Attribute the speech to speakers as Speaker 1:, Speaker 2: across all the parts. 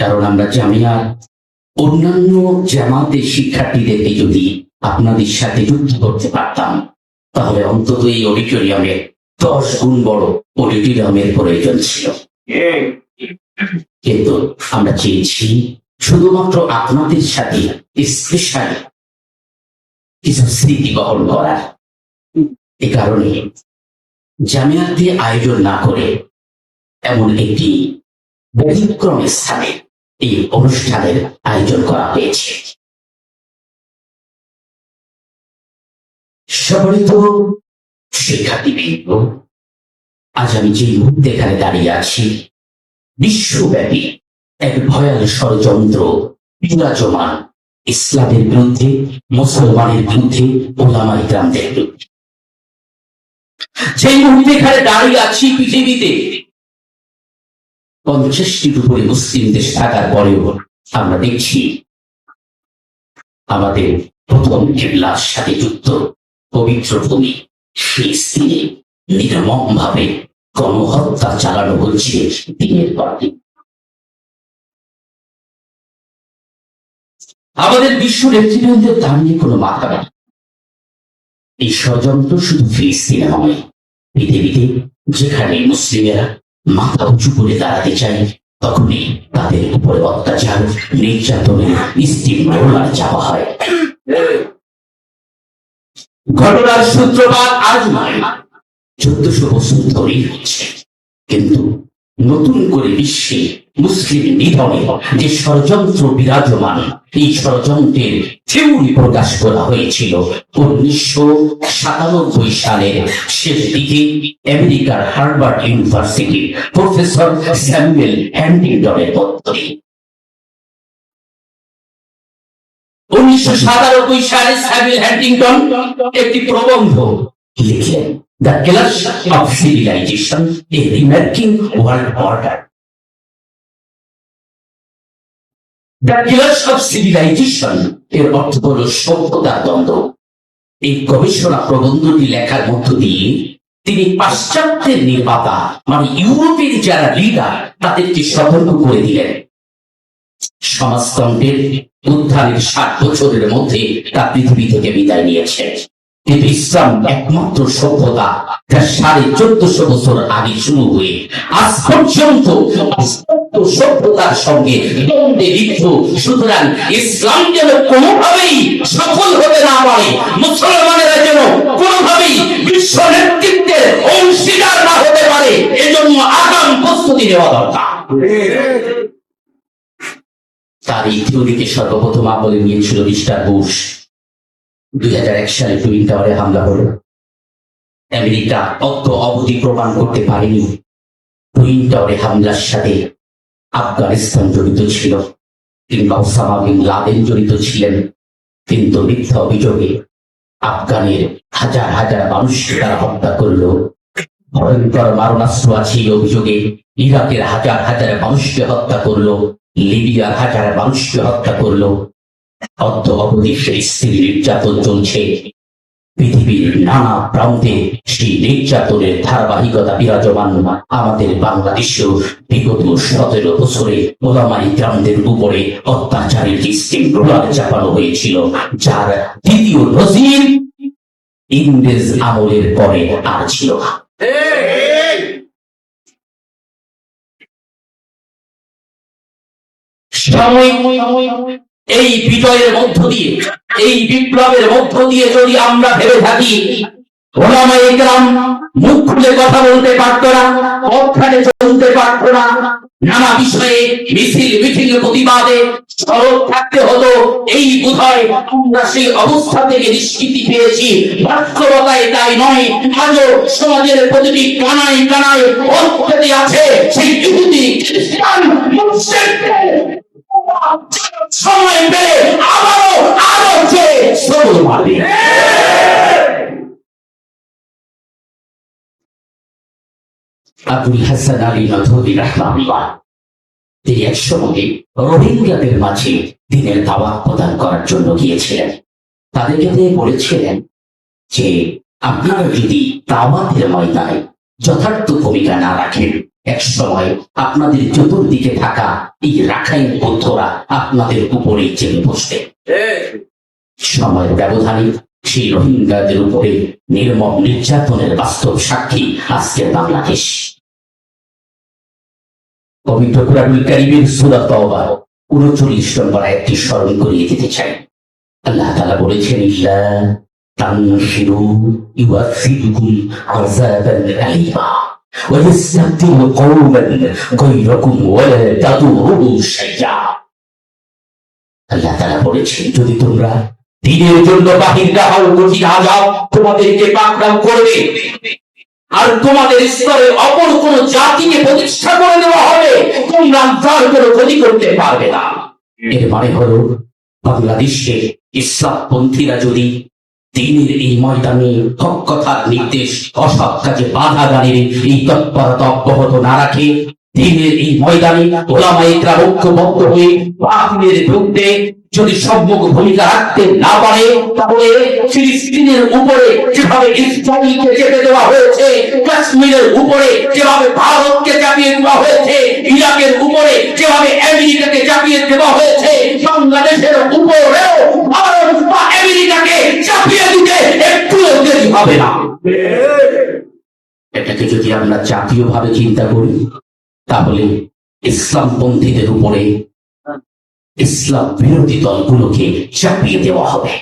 Speaker 1: কারণ আমরা জামিয়ার অন্যান্য জামাতের শিক্ষার্থীদেরকে যদি আপনাদের সাথে যুক্ত করতে পারতাম তাহলে অন্তত এই অডিটোরিয়ামের দশ গুণ বড় অডিটোরিয়ামের প্রয়োজন ছিল কিন্তু আমরা চেয়েছি শুধুমাত্র আপনাদের সাথে স্পেশাল কিছু স্মৃতি বহন করার এ কারণে জামিয়াতে আয়োজন না করে এমন একটি ব্যতিক্রম স্থানে এই অনুষ্ঠানের আয়োজন করা হয়েছে সম্মানিত শিক্ষার্থীবৃন্দ আজ আমি যে মুহূর্তে এখানে দাঁড়িয়ে আছি বিশ্বব্যাপী এক ভয়াল ষড়যন্ত্র বিরাজমান ইসলামের বিরুদ্ধে মুসলমানের বিরুদ্ধে ওলামা ইকরামদের বিরুদ্ধে যে মুহূর্তে এখানে দাঁড়িয়ে আছি পৃথিবীতে পঞ্চাশটির উপরে মুসলিম দেশ থাকার পরেও আমরা দেখছি আমাদের প্রথম কেবলার সাথে যুক্ত পবিত্র ভূমি ফিলিস্তিনে নির্মম ভাবে গণহত্যা চালানো হচ্ছে দিনের পর দিন আমাদের বিশ্ব নেতৃবৃন্দের দাম নিয়ে কোনো মাথা নেই এই ষড়যন্ত্র শুধু ফিলিস্তিনে নয় পৃথিবীতে যেখানে মুসলিমেরা মাথা উঁচু করে দাঁড়াতে চাই তখনই তাদের উপরে অত্যাচার নির্যাতনে স্ত্রী মোলার চাওয়া হয় ঘটনার সূত্রপাত আজ নয় চোদ্দশো বছর ধরেই হচ্ছে কিন্তু নতুন করে বিশ্বে মুসলিম নিধনে যে ষড়যন্ত্র বিরাজমান এই ষড়যন্ত্রের থিউরি প্রকাশ করা হয়েছিল উনিশশো সাতানব্বই সালের শেষ দিকে আমেরিকার হার্ভার্ড ইউনিভার্সিটি প্রফেসর স্যামুয়েল হ্যান্ডিংটনের মধ্যে উনিশশো সাতানব্বই সালে স্যামুয়েল হ্যান্ডিংটন একটি প্রবন্ধ লিখলেন the clash of civilization a remaking world order civilization এর অর্থ হল সভ্যতার দ্বন্দ্ব এই গবেষণা প্রবন্ধটি লেখার মধ্য দিয়ে তিনি পাশ্চাত্যের নির্মাতা মানে ইউরোপের যারা লিডার তাদেরকে সতর্ক করে দিলেন সমাজতন্ত্রের উদ্ধারের ষাট বছরের মধ্যে তা পৃথিবী থেকে বিদায় নিয়েছে কিন্তু ইসলাম একমাত্র সভ্যতা যা সাড়ে চোদ্দশো বছর আগে শুরু হয়ে আজ পর্যন্ত সভ্যতার সঙ্গে দ্বন্দ্বে লিপ্ত সুতরাং ইসলাম যেন কোনোভাবেই সফল হতে না পারে মুসলমানেরা যেন কোনোভাবেই বিশ্ব নেতৃত্বের অংশীদার না হতে পারে এজন্য আগাম প্রস্তুতি নেওয়া দরকার তার এই থিওরিকে সর্বপ্রথম আমলে নিয়েছিল মিস্টার বুশ দুই হাজার এক সালে টুইন টাওয়ারে হামলা হলো আমেরিকা অত অবধি প্রমাণ করতে পারেনি টুইন টাওয়ারে হামলার সাথে আফগানিস্তান জড়িত ছিল কিংবা ওসামা বিন লাদেন জড়িত ছিলেন কিন্তু মিথ্যা অভিযোগে আফগানের হাজার হাজার মানুষকে তারা হত্যা করল ভয়ঙ্কর মারণাস্ত্র আছে এই অভিযোগে ইরাকের হাজার হাজার মানুষকে হত্যা করলো লিবিয়ার হাজার মানুষকে হত্যা করলো অদ্য অবধি স্ত্রী নির্যাতন চলছে পৃথিবীর নানা প্রান্তে সেই নির্যাতনের ধারাবাহিকতা বিরাজমান আমাদের বাংলাদেশেও বিগত সতেরো বছরে ওলামাই গ্রামদের উপরে অত্যাচারের স্টিম রোলার চাপানো হয়েছিল যার দ্বিতীয় নজির ইংরেজ আমলের পরে আর ছিল না সাময়িক এই বিজয়ের মধ্য দিয়ে এই বিপ্লবের মধ্য দিয়ে যদি আমরা ভেবে থাকি গ্রাম মুখ খুলে কথা বলতে পারতো না চলতে পারতো না নানা বিষয়ে মিছিল মিছিল প্রতিবাদে থাকতে হতো এই বোধহয় আমরা সেই অবস্থা থেকে নিষ্কৃতি পেয়েছি বাস্তবতায় তাই নয় আজও সমাজের প্রতিটি কানায় কানায় অর্থতে আছে সেই ইহুদি খ্রিস্টান সময় পেয়ে আবারও আরো চেয়ে তিনি একসময় রোহিঙ্গাদের মাঝে দিনের দাওয়াত প্রদান করার জন্য গিয়েছিলেন তাদেরকে তিনি বলেছিলেন যে আপনারা যদি দাওয়াতের ময়দানে যথার্থ ভূমিকা না রাখেন এক সময় আপনাদের চতুর্দিকে থাকা এই রাখাইন বৌদ্ধরা আপনাদের উপরেই চেপে বসতে সময়ের ব্যবধানে সেই রোহিঙ্গাদের উপরে নির্মম নির্যাতনের বাস্তব সাক্ষী আজকে বাংলাদেশ পবিত্র কুরানুল কারিমের সুরা তওবা উনচল্লিশ নম্বর একটি স্মরণ করিয়ে দিতে চাই আল্লাহ তালা বলেছেন ইল্লা আলিমা ويستبدل قوما غيركم ولا تضروا شيئا আল্লাহ তারা বলেছেন যদি তোমরা দিনের জন্য বাহির না হও কঠিন আজাব তোমাদেরকে পাকড়াও করবে আর তোমাদের স্তরে অপর কোন জাতিকে প্রতিষ্ঠা করে দেওয়া হবে তোমরা তার কোনো ক্ষতি করতে পারবে না এর মানে হলো বাংলাদেশে পন্থীরা যদি দিনের এই ময়দানে হক কথার নির্দেশ অসৎ কাজে বাধা দাঁড়িয়ে এই তৎপরতা অব্যাহত না রাখে দিনের এই ময়দানে ওলামা ঐক্যবদ্ধ হয়ে বাতিলের বিরুদ্ধে যদি সম্মুখ ভূমিকা রাখতে না পারে তাহলে ফিলিস্তিনের উপরে যেভাবে ইসরায়েলকে চেপে দেওয়া হয়েছে কাশ্মীরের উপরে যেভাবে ভারতকে চাপিয়ে দেওয়া হয়েছে ইরাকের উপরে যেভাবে আমেরিকাকে চাপিয়ে দেওয়া হয়েছে বাংলাদেশের উপরেও ভারত বা আমেরিকাকে চাপিয়ে দিতে একটু দেরি হবে না এটাকে যদি আমরা জাতীয়ভাবে চিন্তা করি তাহলে ইসলাম পন্থীদের উপরে ইসলাম বিরোধী দলগুলোকে চাপিয়ে দেওয়া হবে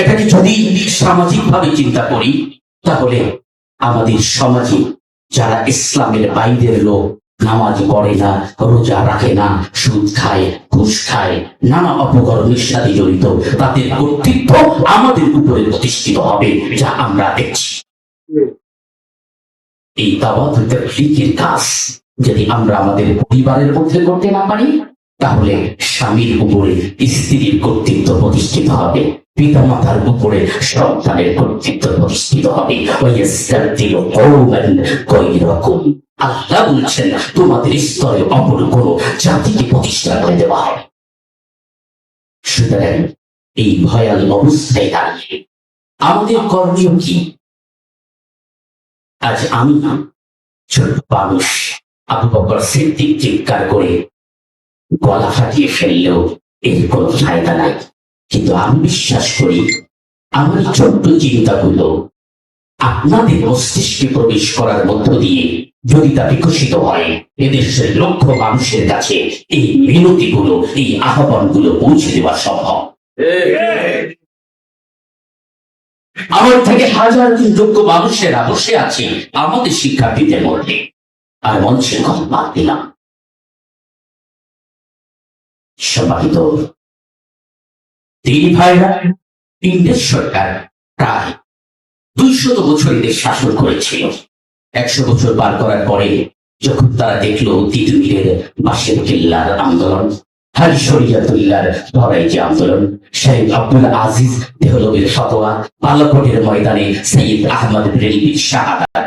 Speaker 1: এটাকে যদি সামাজিকভাবে চিন্তা করি তাহলে আমাদের সমাজে যারা ইসলামের বাইরের লোক নামাজ পড়ে না রোজা রাখে না সুদ খায় ঘুষ খায় নানা অপকর্মের সাথে জড়িত তাদের কর্তৃত্ব আমাদের উপরে প্রতিষ্ঠিত হবে যা আমরা দেখছি এই দাওয়াত কাজ যদি আমরা আমাদের পরিবারের মধ্যে করতে না পারি তাহলে স্বামীর উপরে স্ত্রীর কর্তৃত্ব প্রতিষ্ঠিত হবে পিতা মাতার উপরে সন্তানের কর্তৃত্ব প্রতিষ্ঠিত হবে আল্লাহ বলছেন তোমাদের স্তরে অপর কোন জাতিকে প্রতিষ্ঠা করে দেওয়া হবে সুতরাং এই ভয়াল অবস্থায় দাঁড়িয়ে আমাদের করণীয় কি আজ আমি ছোট মানুষ আবু বকর সিদ্দিক চিৎকার করে গলা ফাটিয়ে ফেললেও এর কোনো ফায়দা নাই কিন্তু আমি বিশ্বাস করি আমার ছোট্ট চিন্তাগুলো আপনাদের মস্তিষ্কে প্রবেশ করার মধ্য দিয়ে যদি তা বিকশিত হয় এদেশের লক্ষ মানুষের কাছে এই মিনতিগুলো এই আহ্বানগুলো পৌঁছে দেওয়া সম্ভব আমার থেকে হাজার যোগ্য মানুষেরা বসে আছে আমাদের শিক্ষার্থীদের মধ্যে আর মঞ্চের কথা বাদ দিলাম সম্মানিত তিন ভাইরা ইংরেজ সরকার প্রায় দুইশত বছর এদের শাসন করেছিল একশো বছর পার করার পরে যখন তারা দেখল তিতুমিরের বাসের কেল্লার আন্দোলন হারিশরিয়াতুল্লার ধরাই যে আন্দোলন শাহিদ আব্দুল আজিজ দেহলবীর ফতোয়া পালাকোটের ময়দানে সৈয়দ আহমদ রেলবির শাহাদা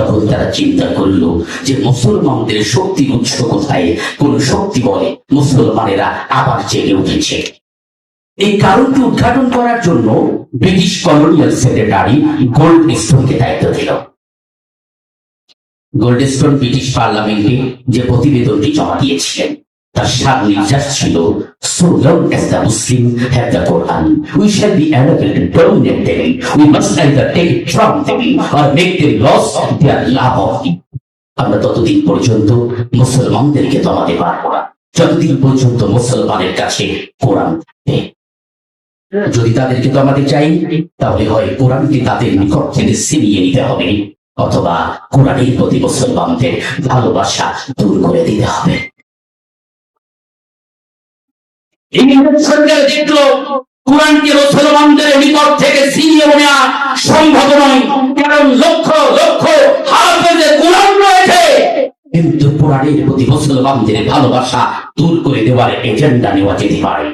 Speaker 1: তখন তারা চিন্তা করলো যে মুসলমানদের শক্তি উৎস কোথায় কোন শক্তি বলে মুসলমানেরা আবার জেগে উঠেছে এই কারণটি উদ্ঘাটন করার জন্য ব্রিটিশ কলোনিয়াল সেক্রেটারি গোল্ড স্টোনকে দায়িত্ব দিল গোল্ডস্টোন ব্রিটিশ পার্লামেন্টে যে প্রতিবেদনটি জমা দিয়েছিলেন তার সাত নির্যাস ছিল আমরা ততদিন পর্যন্ত মুসলমানদেরকে দমাতে পারবো না যতদিন পর্যন্ত মুসলমানের কাছে কোরআন যদি তাদেরকে দমাতে চাই তাহলে হয় কোরআনকে তাদের নিকট থেকে সিরিয়ে নিতে হবে অথবা কোরআনের প্রতি মুসলমানদের ভালোবাসা দূর করে দিতে হবে ভালোবাসা দূর করে দেওয়ার এজেন্ডা নেওয়া যেতে পারে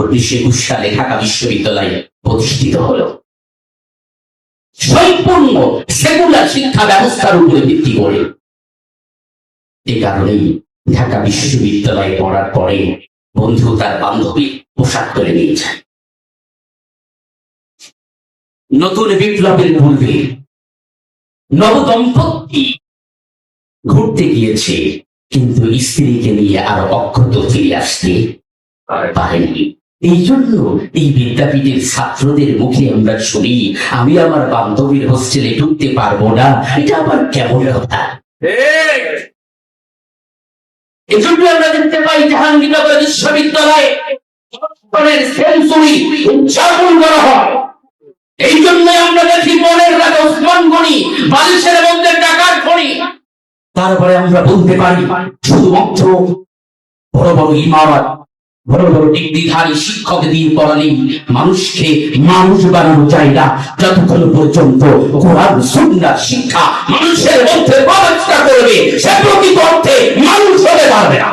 Speaker 1: উনিশশো একুশ সালে ঢাকা বিশ্ববিদ্যালয়ে প্রতিষ্ঠিত হলো সম্পূর্ণ সেগুলার শিক্ষা ব্যবস্থার উপরে ভিত্তি করে এ কারণেই ঢাকা বিশ্ববিদ্যালয়ে পড়ার পরে বন্ধু তার বান্ধবী পোশাক করে নিয়েছেন নতুন বিপ্লবের পূর্বে নবদম্পতি ঘুরতে গিয়েছে কিন্তু স্ত্রীকে নিয়ে আর অক্ষত ফিরে আসতে পারেনি এই জন্য এই বিদ্যাপীঠের ছাত্রদের মুখে আমরা শুনি আমি আমার বান্ধবীর হোস্টেলে ঢুকতে পারবো না এটা আবার কেমন কথা এজন্য আমরা দেখতে পাই জাহাঙ্গীরনগর বিশ্ববিদ্যালয়ে সেঞ্চুরি উদযাপন করা হয় এই জন্য আমরা দেখি মনের রাজা উসমান গনি বালিশের মধ্যে টাকার গনি তারপরে আমরা বলতে পারি শুধুমাত্র বড় বড় ইমারত বড় বড় ডিগ্রিধারী শিক্ষক দিয়ে পড়ালি মানুষকে মানুষ বানানো চাই না যতক্ষণ পর্যন্ত কোরআন সুন্নার শিক্ষা মানুষের মধ্যে প্রবেশটা করবে সে প্রকৃত অর্থে মানুষ হতে পারবে না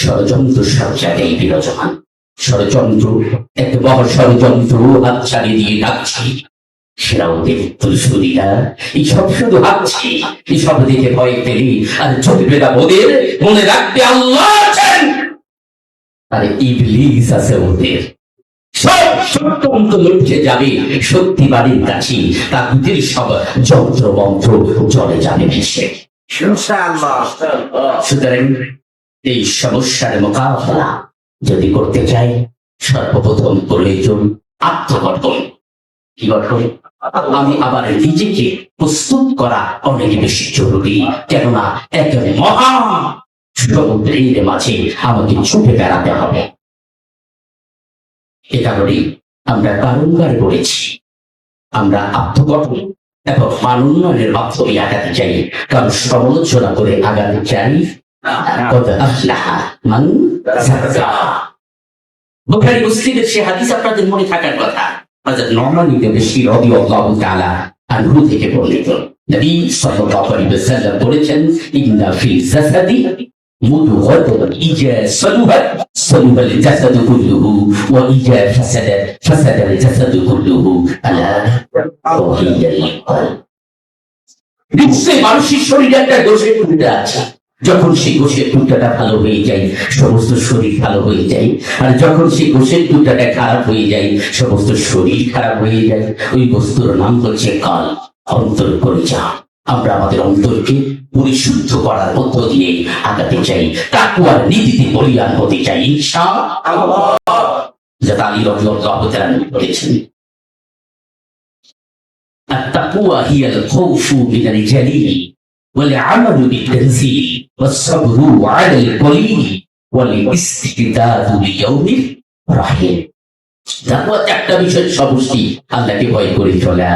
Speaker 1: ষড়যন্ত্র সব জায়গায় বিরাজমান ষড়যন্ত্র এক বহ ষড়যন্ত্র হাত ছাড়িয়ে দিয়ে ডাকছি শ্রাবণের তুলসুরিয়া এইসব ভাবছি এইসব সব যাবে সত্যি বাড়ির কাছে তাদের সব যন্ত্র জলে যাবে ভেসে সুতরাং এই সমস্যার মোকাবেলা যদি করতে চাই সর্বপ্রথম প্রয়োজন আত্মগঠন কি গঠন আমি আবার নিজেকে প্রস্তুত করা অনেক বেশি জরুরি কেননা এক মহান সমুদ্রের মাঝে আমাকে ছুটে বেড়াতে হবে এটা কারণে আমরা বারংবার বলেছি আমরা আত্মগঠন এবং মান উন্নয়নের মাধ্যমে আগাতে চাই কারণ সমালোচনা করে আগাতে চাই বুখারি মুসলিমের সে হাদিস আপনাদের মনে থাকার কথা হযরত নওমান ইবনে বাশীর রাদিয়াল্লাহু তাআলা আনহু থেকে বর্ণিত নবী সাল্লাল্লাহু আলাইহি ওয়াসাল্লাম বলেছেন ইন্না ফিল জাসাদি مضغة إذا صلحت صلح الجسد كله وإذا فسدت فسد الجسد كله ألا وهي القلب নিশ্চয়ই মানুষের শরীরে একটা দোষের ত্রুটি আছে যখন সেই গোসের টুকটাটা ভালো হয়ে যায় সমস্ত শরীর ভালো হয়ে যায় আর যখন সেই গোসের টুকটাটা খারাপ হয়ে যায় সমস্ত শরীর খারাপ হয়ে যায় ওই বস্তুর নাম হচ্ছে কাল অন্তর পরিচয় আমরা আমাদের অন্তরকে পরিশুদ্ধ করার মধ্য দিয়ে আগাতে চাই তাকুয়ার নীতিতে বলিয়ান হতে চাই ইনশা যা তালি রহমতুল্লাহ তাআলা বলেছেন التقوى هي الخوف من الجليل والعمل بالتنزيل والصبر على القليل والاستعداد ليوم একটা সমষ্টি আল্লাহকে ভয় করে চলা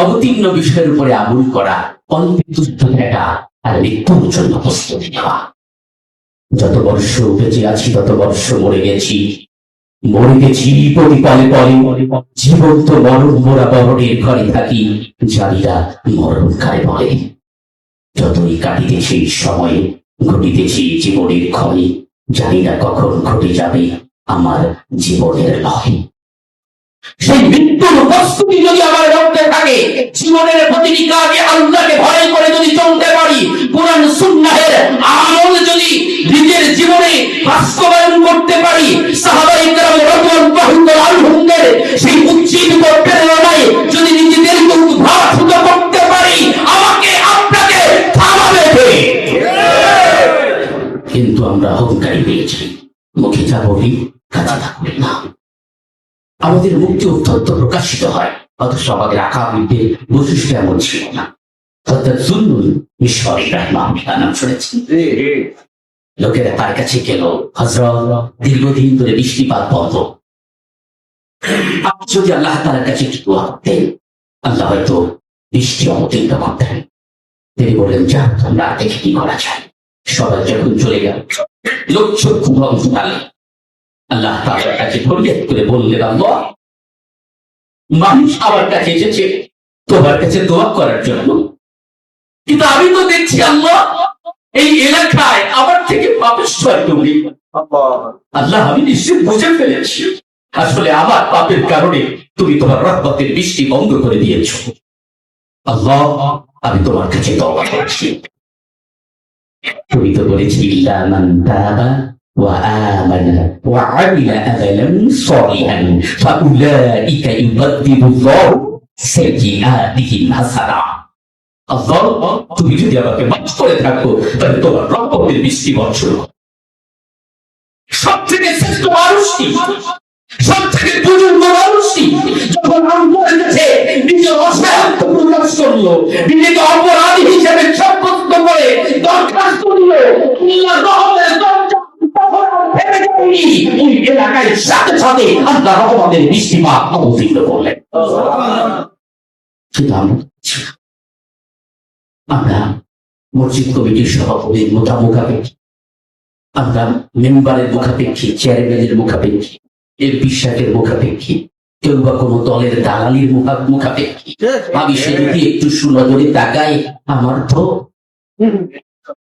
Speaker 1: অবতীর্ণ বিষয়ের উপরে আমল করা অল্পে থাকা আর মৃত্যুর জন্য প্রস্তুতি নেওয়া যত বর্ষ বেঁচে আছি তত বর্ষ মরে গেছি মরে গেছি পরে পরে পরে জীবন্ত মরণ মোরা বরণের ঘরে থাকি জানিরা মরণ খায় মরে যতই কাটিতেছি সময়ে ঘটিতেছি জীবনের ক্ষয় জানি না কখন ঘটে যাবে আমার জীবনের লয় সেই মৃত্যুর প্রস্তুতি যদি আমার রক্তে থাকে জীবনের প্রতিটি কাজে আল্লাহকে ভয় করে যদি চলতে পারি কোরআন সুন্নাহের আমল যদি নিজের জীবনে বাস্তবায়ন করতে পারি সাহাবাই কালাম রতন বাহুন্দর আলহুমদের যদি নিজেদেরকে উদ্ভাসিত করতে পারি আমাকে কিন্তু আমরা হংকারী পেয়েছি মুখে যা বলি কাজে না আমাদের মুক্তি অত্যন্ত প্রকাশিত হয় অথচ আমাদের আকাবিতে বৈশিষ্ট্য এমন ছিল না লোকেরা তার কাছে গেল হজরত দীর্ঘদিন ধরে বৃষ্টিপাত বন্ধ আপনি যদি আল্লাহ তার কাছে একটু দোয়া করতেন আল্লাহ হয়তো বৃষ্টি অবতীর্ণ করতেন তিনি বললেন যা তোমরা দেখে কি করা যায় সবাই যখন চলে গেল লোকচক্ষু আল্লাহ তাদের কাছে ধরিয়ে করে বললেন আল্লাহ মানুষ আমার কাছে এসেছে তোমার কাছে দোয়া করার জন্য কিন্তু আমি তো দেখছি আল্লাহ এই এলাকায় আমার থেকে পাপের স্বর আল্লাহ আমি নিশ্চিত বুঝে ফেলেছি আসলে আমার পাপের কারণে তুমি তোমার রক্তের বৃষ্টি বন্ধ করে দিয়েছ আল্লাহ আমি তোমার কাছে দোয়া করছি তুমি তো বলেছি ইল্লা মান তাবা وآمن وعمل عملا صالحا فأولئك يبدل الله سيئاتهم حسنا তুমি যদি আমাকে মাফ করে থাকো তাহলে তোমার রকমের বৃষ্টি বছর সব থেকে শ্রেষ্ঠ মানুষ সব থেকে মানুষটি যখন আন্দোলন গেছে নিজের প্রকাশ করলো নিজেকে অপরাধী হিসেবে সাব্যস্ত করে দরখাস্ত দিল আমরা মুখাপেক্ষি চেয়ারম্যানের মুখাপেক্ষি এর বিশ্বাসের মুখাপেক্ষী কেউ বা কোনো দলের দালালির মুখাপেক্ষী আমি সেদিকে একটু সুনজরে তাকাই আমার তো